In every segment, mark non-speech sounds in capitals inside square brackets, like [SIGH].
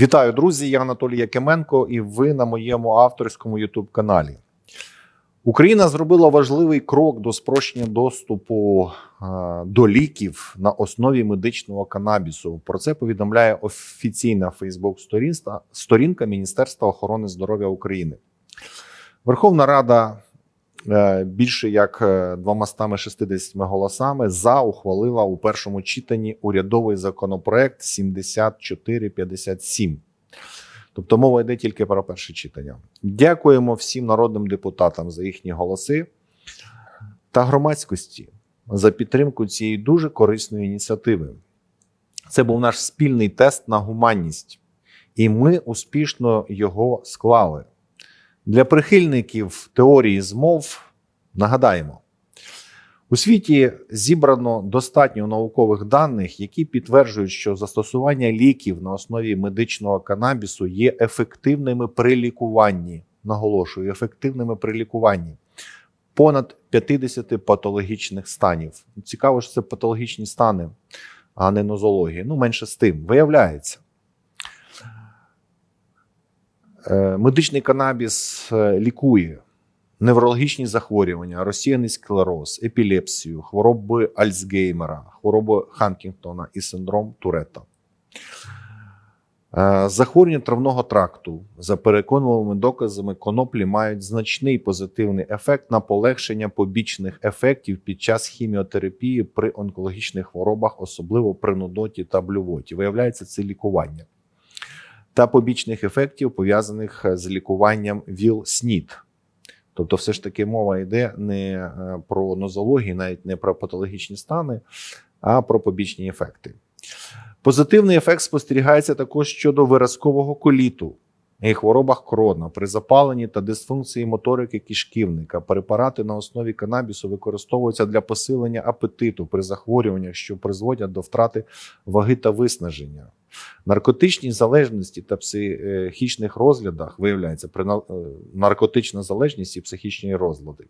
Вітаю, друзі! Я Анатолій Якименко, і ви на моєму авторському youtube каналі. Україна зробила важливий крок до спрощення доступу е, до ліків на основі медичного канабісу. Про це повідомляє офіційна Фейсбук сторінка Міністерства охорони здоров'я України. Верховна Рада більше як е, 260 голосами за ухвалила у першому читанні урядовий законопроект 7457. Тобто мова йде тільки про перше читання. Дякуємо всім народним депутатам за їхні голоси та громадськості за підтримку цієї дуже корисної ініціативи. Це був наш спільний тест на гуманність, і ми успішно його склали. Для прихильників теорії змов нагадаємо. У світі зібрано достатньо наукових даних, які підтверджують, що застосування ліків на основі медичного канабісу є ефективними при лікуванні. Наголошую, ефективними при лікуванні понад 50 патологічних станів. Цікаво, що це патологічні стани, а не нозології. Ну, менше з тим, виявляється. Е, Медичний канабіс е, лікує неврологічні захворювання, розсіяний склероз, епілепсію, хвороби Альцгеймера, хвороби Ханкінгтона і синдром Туретта. Е, Захворювання травного тракту за переконливими доказами коноплі мають значний позитивний ефект на полегшення побічних ефектів під час хіміотерапії при онкологічних хворобах, особливо при нудоті та блювоті. Виявляється, це лікування та побічних ефектів пов'язаних з лікуванням ВІЛ-СНІД. Тобто, все ж таки мова йде не е, про нозологію, навіть не про патологічні стани, а про побічні ефекти. Позитивний ефект спостерігається також щодо виразкового коліту і хворобах крона при запаленні та дисфункції моторики кишківника. Препарати на основі канабісу використовуються для посилення апетиту при захворюваннях, що призводять до втрати ваги та виснаження. Наркотичній залежності та психічних розглядах виявляється е, наркотична залежність і психічні розлади.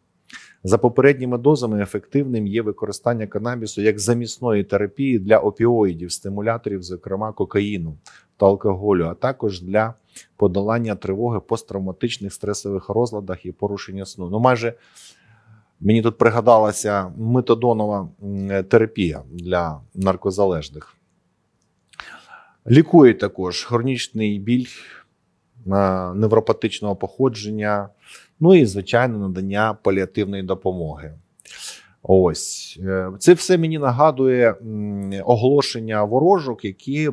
За попередніми дозами ефективним є використання канабісу як замісної терапії для опіоїдів, стимуляторів, зокрема кокаїну та алкоголю, а також для подолання тривоги посттравматичних стресових розладах і порушення сну. Ну, майже мені тут пригадалася метадонова терапія для наркозалежних. Лікує також хронічний біль невропатичного походження, ну і, звичайно, надання паліативної допомоги. Ось Е, це все мені нагадує оголошення ворожок, які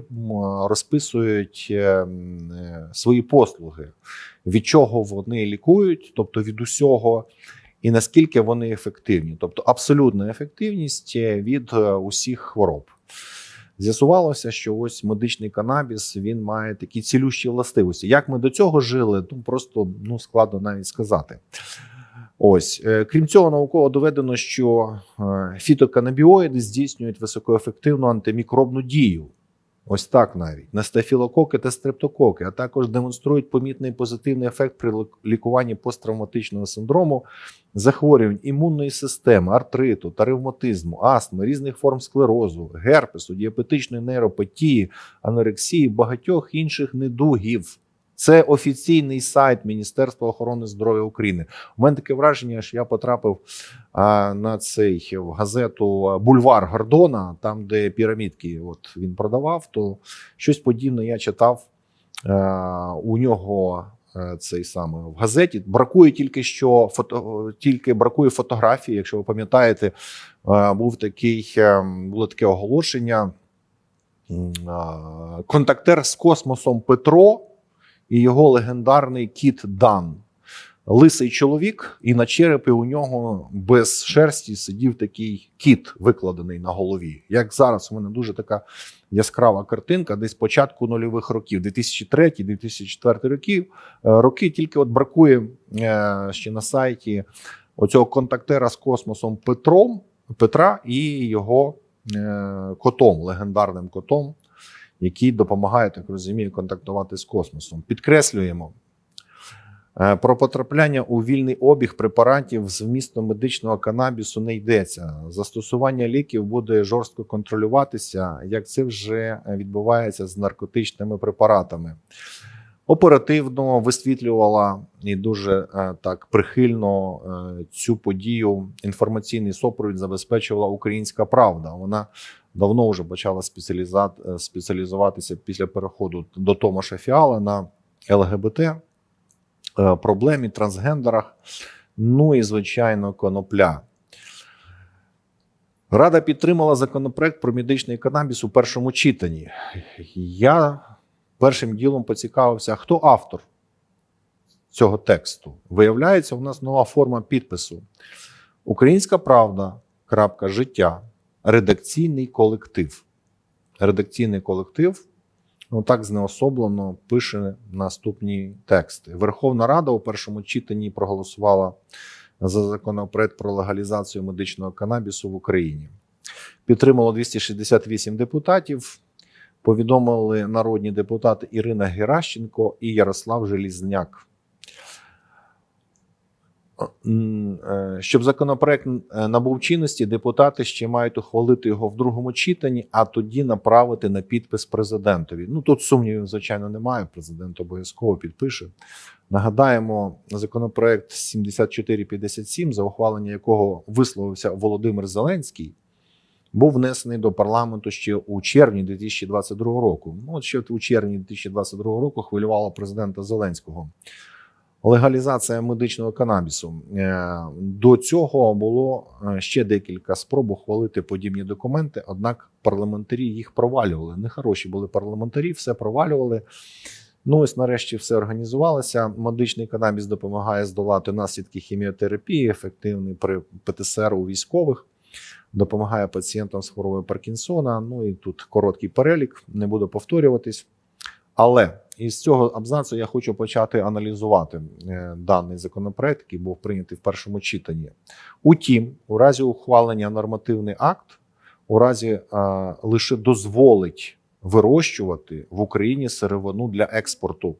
розписують е, е, свої послуги, від чого вони лікують, тобто від усього, і наскільки вони ефективні, тобто абсолютна ефективність від усіх хвороб. З'ясувалося, що ось медичний канабіс він має такі цілющі властивості. Як ми до цього жили, ну просто ну складно навіть сказати. Ось Е, крім цього, науково доведено, що е, фітоканабіоїди здійснюють високоефективну антимікробну дію. Ось так навіть на стафілококи та стрептококи, а також демонструють помітний позитивний ефект при лікуванні посттравматичного синдрому, захворювань імунної системи, артриту та ревматизму, астми, різних форм склерозу, герпесу, діабетичної нейропатії, анорексії, багатьох інших недугів. Це офіційний сайт Міністерства охорони здоров'я України. У мене таке враження, що я потрапив а, на цей в газету Бульвар Гордона, там, де пірамідки от він продавав, то щось подібне я читав а, у нього. Цей саме в газеті бракує тільки що фото, тільки бракує фотографії. Якщо ви пам'ятаєте, був такий було таке оголошення. Контактер з космосом Петро і його легендарний кіт Дан. Лисий чоловік, і на черепі у нього без шерсті сидів такий кіт, викладений на голові. Як зараз у мене дуже така яскрава картинка, десь початку нульових років, 2003-2004 років. е, Роки тільки от бракує е, ще на сайті оцього контактера з космосом Петром, Петра і його е, котом, легендарним котом який допомагає, так розумію, контактувати з космосом. Підкреслюємо. Е, Про потрапляння у вільний обіг препаратів з вмістом медичного канабісу не йдеться. Застосування ліків буде жорстко контролюватися, як це вже відбувається з наркотичними препаратами. Оперативно висвітлювала і дуже е, так прихильно е, цю подію. Інформаційний супровід забезпечувала Українська Правда. Вона давно вже почала е, спеціалізуватися після переходу до Томаша Фіала на ЛГБТ проблемі, трансгендерах, ну і звичайно, конопля. Рада підтримала законопроект про медичний канабіс у першому читанні. Я першим ділом поцікавився, хто автор цього тексту. Виявляється, у нас нова форма підпису. Українська правда. Життя. Редакційний колектив. Редакційний колектив ну так знеособлено пише наступні тексти. Верховна Рада у першому читанні проголосувала за законопроект про легалізацію медичного канабісу в Україні. Підтримало 268 депутатів. Повідомили народні депутати Ірина Геращенко і Ярослав Желізняк. Е, Щоб законопроект е, набув чинності, депутати ще мають ухвалити його в другому читанні, а тоді направити на підпис президентові. Ну тут сумнівів, звичайно, немає. Президент обов'язково підпише. Нагадаємо, законопроект 7457, за ухвалення якого висловився Володимир Зеленський, був внесений до парламенту ще у червні 2022 року. Ну, от ще у червні 2022 року хвилювало президента Зеленського. Легалізація медичного канабісу. Е, До цього було е, ще декілька спроб ухвалити подібні документи, однак парламентарі їх провалювали. Нехороші були парламентарі, все провалювали. Ну, ось нарешті все організувалося. Медичний канабіс допомагає здолати наслідки хіміотерапії, ефективний при ПТСР у військових, допомагає пацієнтам з хворобою Паркінсона. Ну і тут короткий перелік, не буду повторюватись. Але із цього абзацу я хочу почати аналізувати е, даний законопроект, який був прийнятий в першому читанні. Утім, у разі ухвалення нормативний акт, у разі е, лише дозволить вирощувати в Україні сировину для експорту.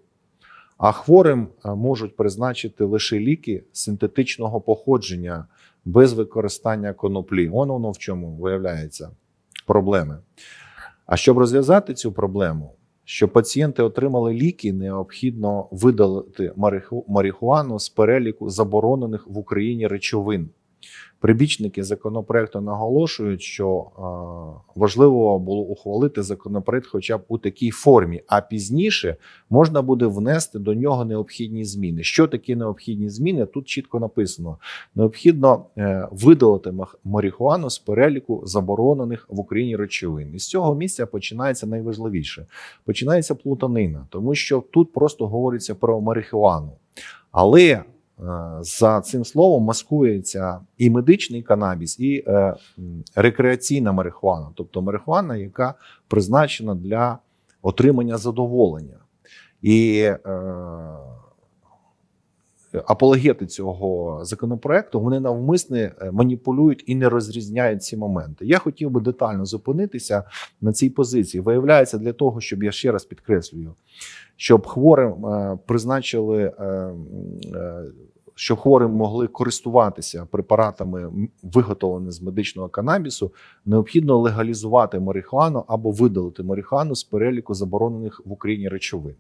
А хворим е, можуть призначити лише ліки синтетичного походження без використання коноплі. Воно воно в чому виявляється проблеми. А щоб розв'язати цю проблему, щоб пацієнти отримали ліки, необхідно видалити марихуану з переліку заборонених в Україні речовин. Прибічники законопроекту наголошують, що е, важливо було ухвалити законопроект хоча б у такій формі, а пізніше можна буде внести до нього необхідні зміни. Що такі необхідні зміни? Тут чітко написано: необхідно е, видалити марихуану з переліку заборонених в Україні речовин. І з цього місця починається найважливіше. Починається плутанина, тому що тут просто говориться про марихуану. Але за цим словом маскується і медичний канабіс, і е, рекреаційна марихуана, тобто марихуана, яка призначена для отримання задоволення. І е, апологети цього законопроекту вони навмисне е, маніпулюють і не розрізняють ці моменти. Я хотів би детально зупинитися на цій позиції. Виявляється, для того, щоб я ще раз підкреслюю, щоб хворим е, призначили. е, щоб хворі могли користуватися препаратами, виготовленими з медичного канабісу, необхідно легалізувати марихуану або видалити марихуану з переліку заборонених в Україні речовин.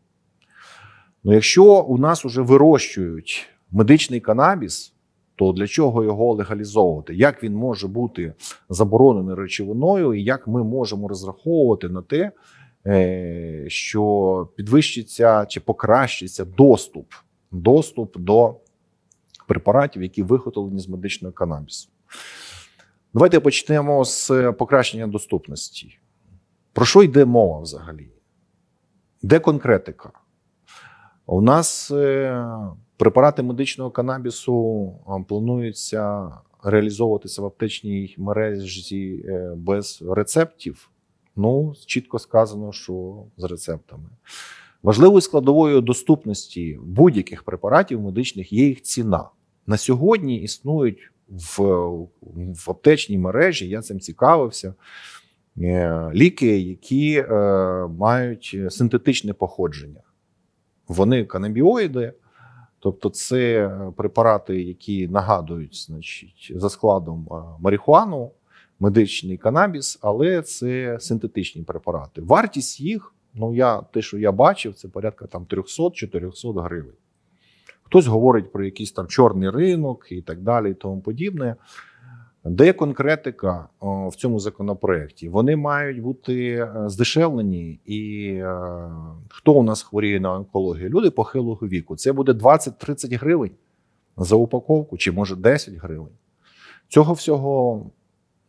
Ну, якщо у нас вже вирощують медичний канабіс, то для чого його легалізовувати? Як він може бути забороненою речовиною, і як ми можемо розраховувати на те, е, що підвищиться чи покращиться доступ, доступ до препаратів, які виготовлені з медичного канабісу? Давайте почнемо з покращення доступності. Про що йде мова взагалі? Де конкретика? У нас е, препарати медичного канабісу а, плануються реалізовуватися в аптечній мережі е, без рецептів. Ну, чітко сказано, що з рецептами. Важливою складовою доступності будь-яких препаратів медичних є їх ціна. На сьогодні існують в, в аптечній мережі, я цим цікавився. е, Ліки, які е, мають синтетичне походження. Вони канабіоїди, Тобто, це препарати, які нагадують, значить, за складом е, марихуану, медичний канабіс, але це синтетичні препарати. Вартість їх, ну я те, що я бачив, це порядка там 300-400 гривень. Хтось говорить про якийсь там чорний ринок і так далі, і тому подібне. Де конкретика в цьому законопроекті? Вони мають бути е, здешевлені, і е, хто у нас хворіє на онкологію? Люди похилого віку. Це буде 20-30 гривень за упаковку, чи може 10 гривень. Цього всього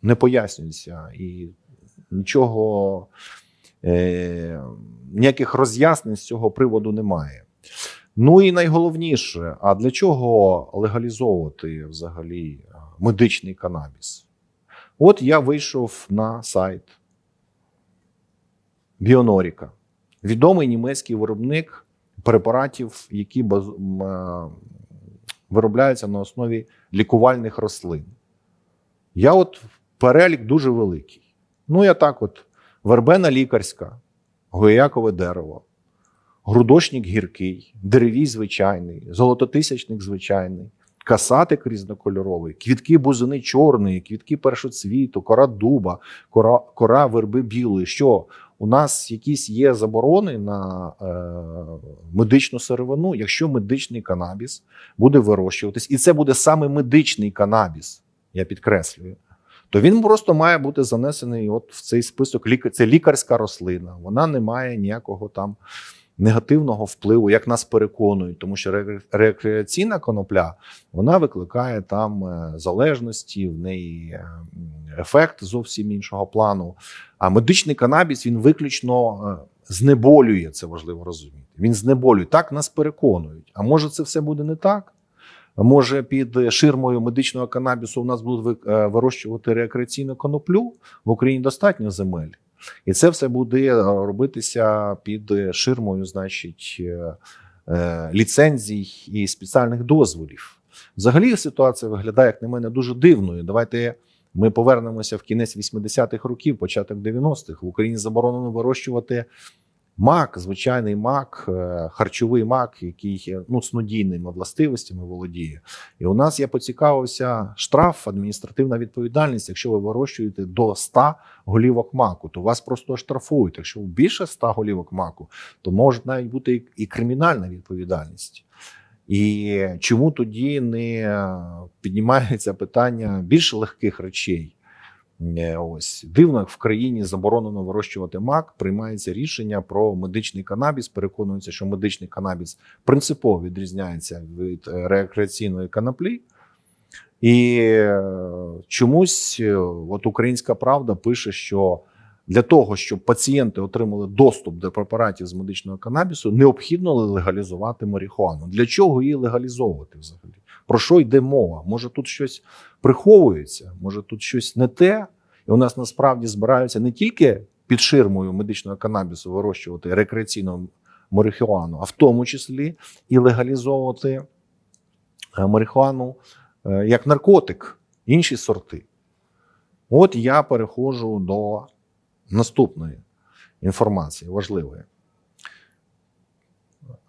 не пояснюється і нічого, е, ніяких роз'яснень з цього приводу немає. Ну і найголовніше, а для чого легалізовувати взагалі медичний канабіс? От я вийшов на сайт Біоноріка, відомий німецький виробник препаратів, які е, виробляються на основі лікувальних рослин. Я от перелік дуже великий. Ну, я так: от вербена лікарська, гоякове дерево, грудочник гіркий, деревій звичайний, золототисячник звичайний, касатик різнокольоровий, квітки бузини чорної, квітки першоцвіту, кора дуба, кора, кора верби білої. Що у нас якісь є заборони на е, медичну сировину, якщо медичний канабіс буде вирощуватись, і це буде саме медичний канабіс, я підкреслюю. То він просто має бути занесений от в цей список. Це лікарська рослина. Вона не має ніякого там негативного впливу, як нас переконують, тому що рекреаційна конопля вона викликає там е, залежності, в неї е, ефект зовсім іншого плану. А медичний канабіс він виключно е, знеболює, це важливо розуміти. Він знеболює. Так нас переконують. А може, це все буде не так? Може, під ширмою медичного канабісу у нас будуть ви- вирощувати рекреаційну коноплю в Україні достатньо земель. І це все буде е, робитися під ширмою, значить, е, е, ліцензій і спеціальних дозволів. Взагалі ситуація виглядає, як на мене, дуже дивною. Давайте ми повернемося в кінець 80-х років, початок 90-х. В Україні заборонено вирощувати мак, звичайний мак, е, харчовий мак, який є, ну, снодійними властивостями володіє. І у нас я поцікавився штраф, адміністративна відповідальність. Якщо ви вирощуєте до 100 голівок маку, то вас просто штрафують. Якщо більше 100 голівок маку, то може навіть бути і- і кримінальна відповідальність. І чому тоді не е, піднімається питання більш легких речей? Е, Ось дивно, в країні заборонено вирощувати мак. Приймається рішення про медичний канабіс. Переконується, що медичний канабіс принципово відрізняється від е, рекреаційної канаплі. І е, чомусь от українська правда пише, що для того, щоб пацієнти отримали доступ до препаратів з медичного канабісу, необхідно легалізувати марихуану. Для чого її легалізовувати взагалі? Про що йде мова? Може тут щось приховується, може тут щось не те, і у нас насправді збираються не тільки під ширмою медичного канабісу вирощувати рекреаційну марихуану, а в тому числі і легалізовувати е, марихуану е, як наркотик, інші сорти. От я переходжу до наступної інформації важливої.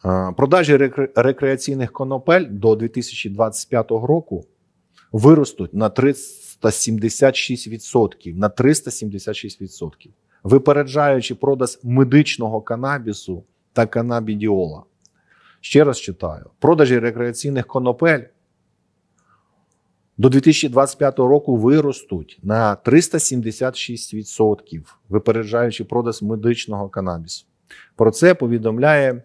Е, Продажі рекре- рекреаційних конопель до 2025 року виростуть на 376%. На 376%. Випереджаючи продаж медичного канабісу та канабідіола. Ще раз читаю: продажі рекреаційних конопель до 2025 року виростуть на 376%, випереджаючи продаж медичного канабісу. Про це повідомляє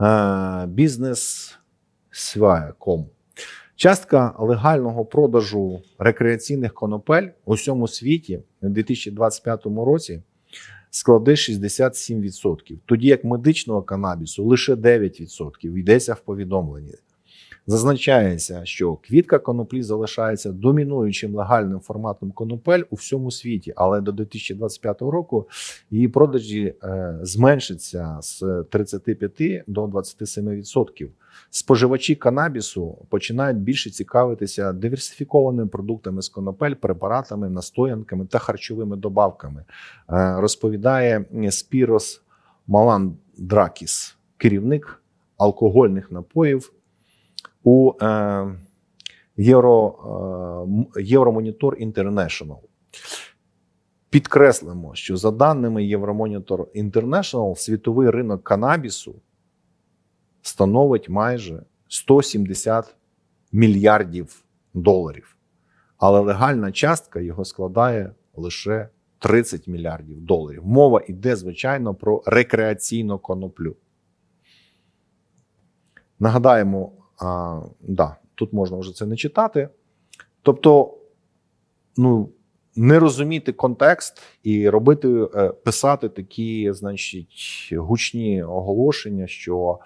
е, бізнес Частка легального продажу рекреаційних конопель у всьому світі у 2025 році складе 67%, тоді як медичного канабісу лише 9%. Йдеться в повідомленні. Зазначається, що квітка коноплі залишається домінуючим легальним форматом конопель у всьому світі, але до 2025 року її продажі е, зменшаться з 35 до 27%. Споживачі канабісу починають більше цікавитися диверсифікованими продуктами з конопель, препаратами, настоянками та харчовими добавками. Е, Розповідає Спірос Маландракіс, керівник алкогольних напоїв у е, Євро, е, Євромонітор International. Підкреслимо, що за даними Євромонітор International, світовий ринок канабісу становить майже 170 мільярдів доларів. Але легальна частка його складає лише 30 мільярдів доларів. Мова йде, звичайно, про рекреаційну коноплю. Нагадаємо, а, да, тут можна вже це не читати. Тобто, ну, не розуміти контекст і робити, е, писати такі, значить, гучні оголошення, що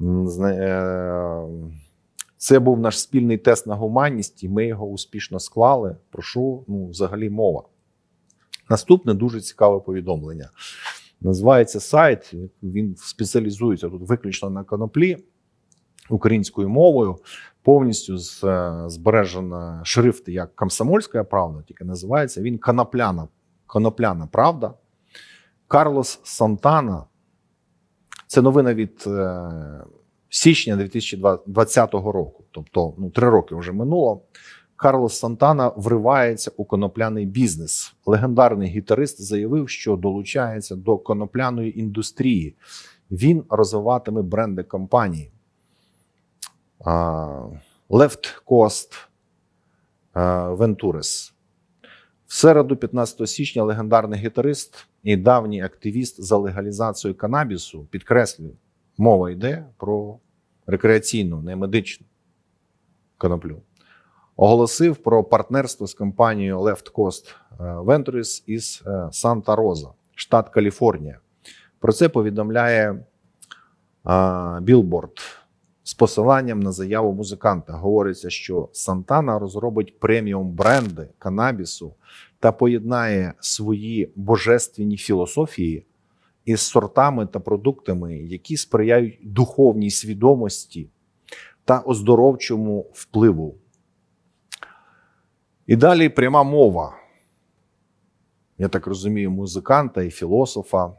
е, це був наш спільний тест на гуманність, і ми його успішно склали. Про що ну, взагалі мова? Наступне дуже цікаве повідомлення. Називається сайт. Він спеціалізується тут виключно на коноплі українською мовою. Повністю е, збережена шрифт як Комсомольська правда, тільки називається він Конопляна, Конопляна Правда. Карлос Сантана. Це новина від е, січня 2020 року, тобто ну, три роки вже минуло. Карлос Сантана вривається у конопляний бізнес. Легендарний гітарист заявив, що долучається до конопляної індустрії. Він розвиватиме бренди компанії. Left Coast Ventures. В середу, 15 січня, легендарний гітарист і давній активіст за легалізацію канабісу підкреслює, мова йде про рекреаційну, не медичну коноплю. Оголосив про партнерство з компанією Left Coast е, Ventures із е, Санта Роза, штат Каліфорнія. Про це повідомляє Білборд з посиланням на заяву музиканта. Говориться, що Сантана розробить преміум бренди канабісу та поєднає свої божественні філософії із сортами та продуктами, які сприяють духовній свідомості та оздоровчому впливу. І далі пряма мова. Я так розумію, музиканта і філософа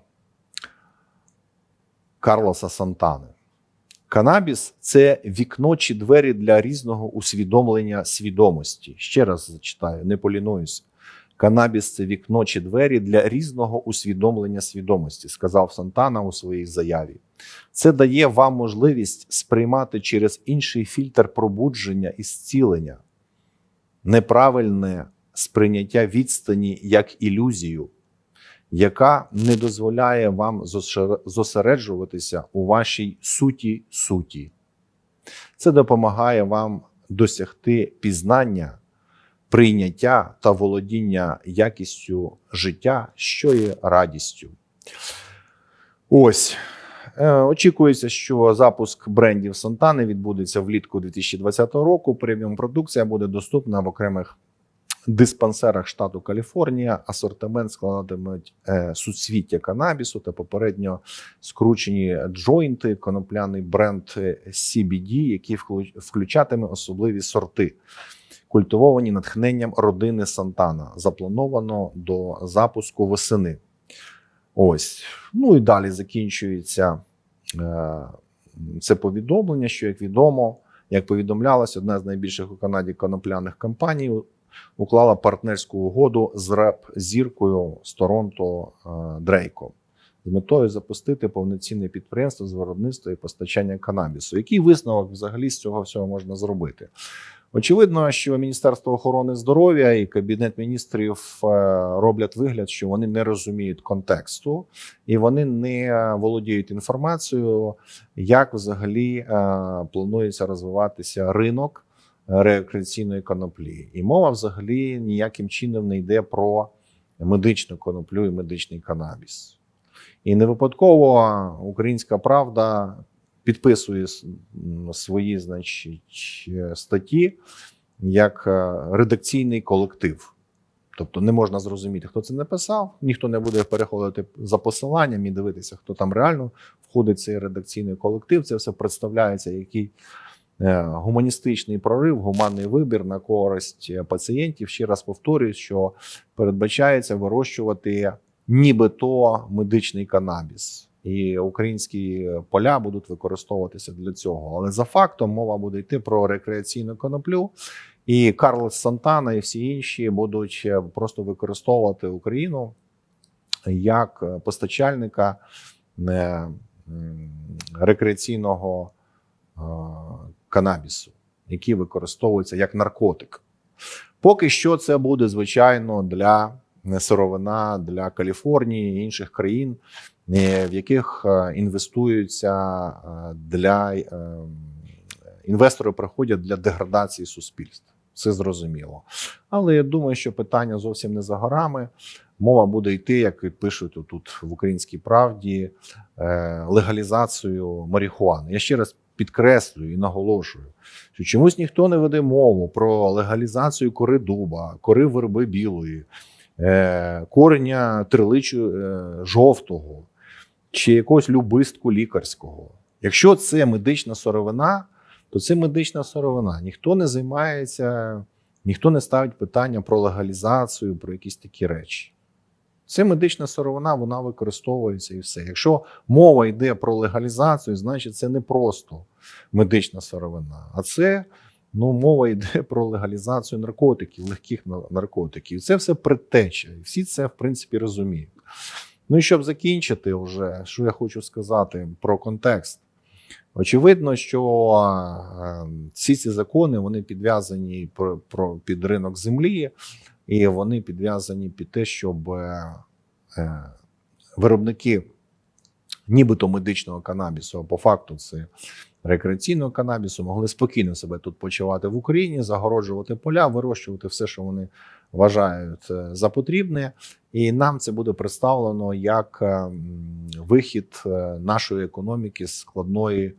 Карлоса Сантани. Канабіс це вікно чи двері для різного усвідомлення свідомості. Ще раз зачитаю, не полінуюся. Канабіс це вікно чи двері для різного усвідомлення свідомості, сказав Сантана у своїй заяві. Це дає вам можливість сприймати через інший фільтр пробудження і зцілення, неправильне сприйняття відстані як ілюзію, яка не дозволяє вам зосереджуватися у вашій суті суті. Це допомагає вам досягти пізнання, прийняття та володіння якістю життя, що є радістю. Ось. Е, Очікується, що запуск брендів Сантани відбудеться влітку 2020 року. Преміум продукція буде доступна в окремих диспансерах штату Каліфорнія. Асортимент складатимуть е, суцвіття канабісу та попередньо скручені джойнти, конопляний бренд е, CBD, який включатиме особливі сорти, культивовані натхненням родини Сантана. Заплановано до запуску восени. Ось. Ну і далі закінчується е, це повідомлення, що, як відомо, як повідомлялось, одна з найбільших у Канаді конопляних компаній уклала партнерську угоду з реп-зіркою з Торонто е, Дрейко з метою запустити повноцінне підприємство з виробництва і постачання канабісу. Який висновок взагалі з цього всього можна зробити? Очевидно, що Міністерство охорони здоров'я і Кабінет міністрів е, роблять вигляд, що вони не розуміють контексту і вони не володіють інформацією, як взагалі е, планується розвиватися ринок рекреаційної коноплі. І мова взагалі ніяким чином не йде про медичну коноплю і медичний канабіс. І не випадково українська правда підписує свої значить, е, статті як е, редакційний колектив. Тобто не можна зрозуміти, хто це написав, ніхто не буде переходити за посиланням і дивитися, хто там реально входить в цей редакційний колектив. Це все представляється який гуманістичний прорив, гуманний вибір на користь е, пацієнтів. Ще раз повторюю, що передбачається вирощувати нібито медичний канабіс. і українські поля будуть використовуватися для цього. Але за фактом мова буде йти про рекреаційну коноплю. І Карлос Сантана і всі інші будуть е, просто використовувати Україну як е, постачальника е, рекреаційного е, канабісу, який використовується як наркотик. Поки що це буде звичайно для сировина для Каліфорнії і інших країн, е, в яких е, інвестуються е, для інвестори приходять для деградації суспільства. Це зрозуміло. Але я думаю, що питання зовсім не за горами. Мова буде йти, як пишуть тут в українській правді, легалізацію марихуани. Я ще раз підкреслюю і наголошую, що чомусь ніхто не веде мову про легалізацію кори дуба, кори верби білої, е, кореня триличу е, жовтого чи якогось любистку лікарського. Якщо це медична сировина, то це медична сировина. Ніхто не займається, ніхто не ставить питання про легалізацію, про якісь такі речі. Це медична сировина, вона використовується і все. Якщо мова йде про легалізацію, значить це не просто медична сировина, а це ну, мова йде [LAUGHS] про легалізацію наркотиків, легких на- наркотиків. Це все предтеча. І всі це, в принципі, розуміють. Ну і щоб закінчити, вже, що я хочу сказати про контекст. Очевидно, що е, всі ці закони вони підв'язані під ринок землі, і вони підв'язані під те, щоб е, е, виробники нібито медичного канабісу, а по факту це рекреаційного канабісу, могли спокійно себе тут почувати в Україні, загороджувати поля, вирощувати все, що вони вважають е, за потрібне. І нам це буде представлено як вихід нашої економіки з складної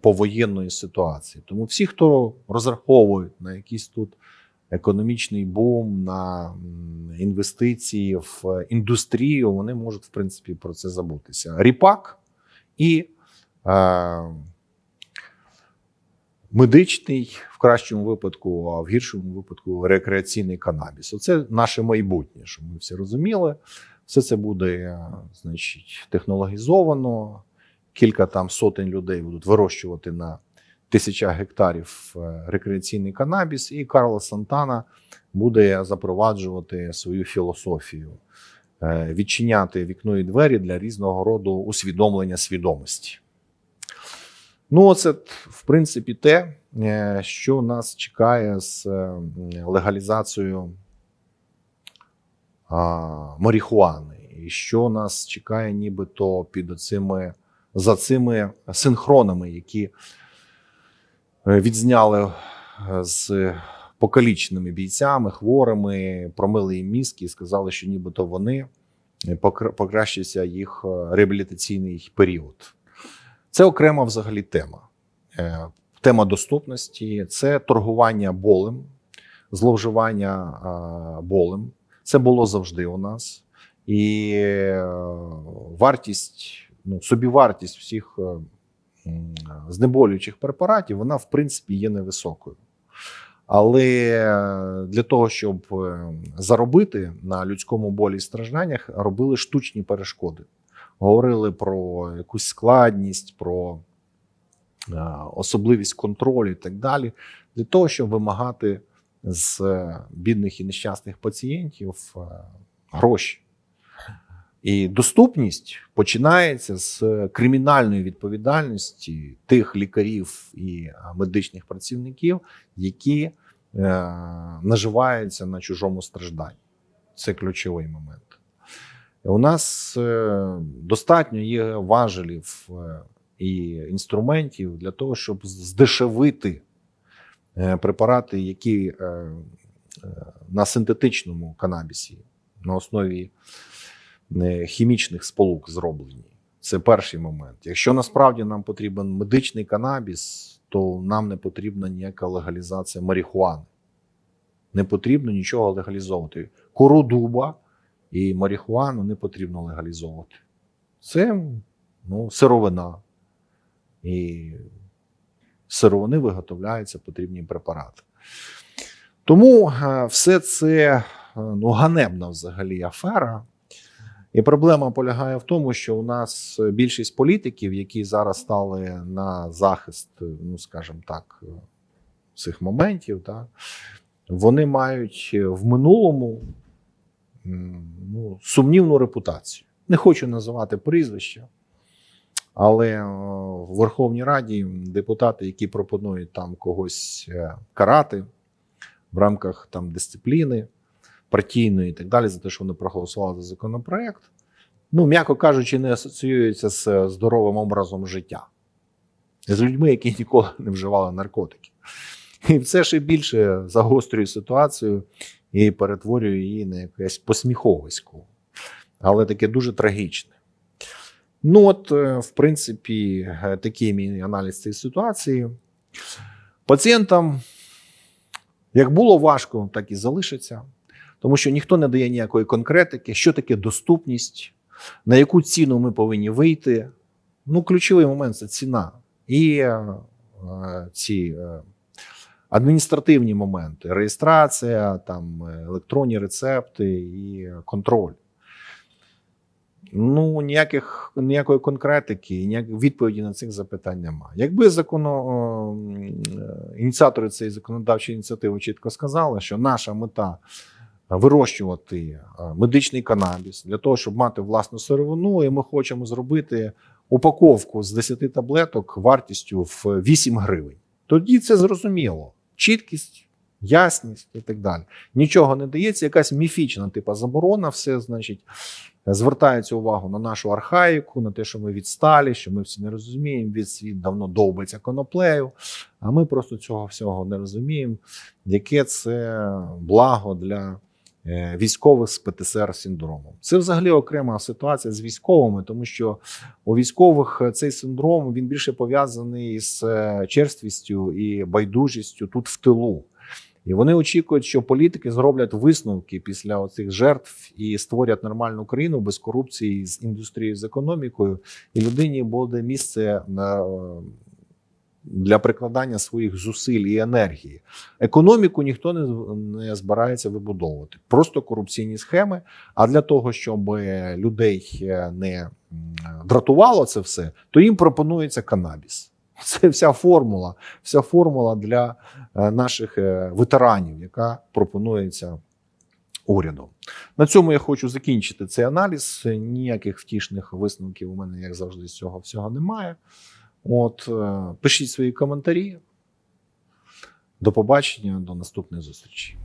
повоєнної ситуації. Тому всі, хто розраховують на якийсь тут економічний бум, на інвестиції в індустрію, вони можуть в принципі про це забутися. Ріпак і е, медичний, в кращому випадку, а в гіршому випадку рекреаційний канабіс. Оце наше майбутнє, щоб ми всі розуміли. Все це буде, е, значить, технологізовано. Кілька там сотень людей будуть вирощувати на тисячах гектарів е, рекреаційний канабіс, і Карло Сантана буде запроваджувати свою філософію, е, відчиняти вікно і двері для різного роду усвідомлення свідомості. Ну, це, в принципі, те, е, що нас чекає з легалізацією марихуани, і що нас чекає, нібито під оцими за цими синхронами, які відзняли е, з покаліченими бійцями, хворими, промили їм мізки і сказали, що нібито вони е, покращився їх е, реабілітаційний період. Це окрема взагалі тема. Е, Тема доступності це торгування болем, зловживання болем. Це було завжди у нас. І е, вартість, ну, собівартість всіх е, знеболюючих препаратів, вона, в принципі, є невисокою. Але для того, щоб е, заробити на людському болі і стражданнях, робили штучні перешкоди. Говорили про якусь складність, про е, особливість контролю і так далі, для того, щоб вимагати з е, бідних і нещасних пацієнтів гроші. І доступність починається з кримінальної відповідальності тих лікарів і е, медичних працівників, які е, наживаються на чужому стражданні. Це ключовий момент. У нас е, достатньо є важелів е, і інструментів для того, щоб здешевити препарати, які на синтетичному канабісі, на основі хімічних сполук зроблені. Це перший момент. Якщо насправді нам потрібен медичний канабіс, то нам не потрібна ніяка легалізація марихуани. Не потрібно нічого легалізовувати. Кору дуба і марихуану не потрібно легалізовувати. Це ну, сировина. І сировини виготовляються потрібні препарати. Тому е, все це е, ну, ганебна взагалі афера. І проблема полягає в тому, що у нас більшість політиків, які зараз стали на захист, ну скажімо так, цих моментів, так, вони мають в минулому ну, сумнівну репутацію. Не хочу називати прізвища, але е, в Верховній Раді депутати, які пропонують там когось е, карати в рамках там дисципліни партійної і так далі, за те, що вони проголосували за законопроект, ну, м'яко кажучи, не асоціюються з е, здоровим образом життя. З людьми, які ніколи не вживали наркотики. І це ще більше загострює ситуацію і перетворює її на якесь посміховисько. Але таке дуже трагічне. Ну, от, е, в принципі, е, такий мій аналіз цієї ситуації. Пацієнтам, як було важко, так і залишиться, тому що ніхто не дає ніякої конкретики, що таке доступність, на яку ціну ми повинні вийти. Ну, ключовий момент це ціна. І е, ці е, адміністративні моменти: реєстрація, там, е, електронні рецепти і контроль. Ну, ніяких, ніякої конкретики, ніякої відповіді на цих запитань немає. Якби законо, е, ініціатори цієї законодавчої ініціативи чітко сказали, що наша мета вирощувати е, медичний канабіс для того, щоб мати власну сировину, і ми хочемо зробити упаковку з 10 таблеток вартістю в 8 гривень. Тоді це зрозуміло. Чіткість, ясність і так далі. Нічого не дається, якась міфічна типа заборона, все, значить, звертається увагу на нашу архаїку, на те, що ми відсталі, що ми всі не розуміємо, від світ давно довбиться коноплею, а ми просто цього всього не розуміємо, яке це благо для військових з ПТСР синдромом. Це взагалі окрема ситуація з військовими, тому що у військових цей синдром він більше пов'язаний з е, черствістю і байдужістю тут в тилу. І вони очікують, що політики зроблять висновки після оцих жертв і створять нормальну країну без корупції з індустрією з економікою, і людині буде місце е, для прикладання своїх зусиль і енергії. Економіку ніхто не, не збирається вибудовувати, просто корупційні схеми. А для того, щоб людей е, не дратувало це все, то їм пропонується канабіс. Це вся формула, вся формула для е, наших е, ветеранів, яка пропонується урядом. На цьому я хочу закінчити цей аналіз. Ніяких втішних висновків у мене, як завжди, з цього всього немає. От, е, пишіть свої коментарі. До побачення, до наступної зустрічі.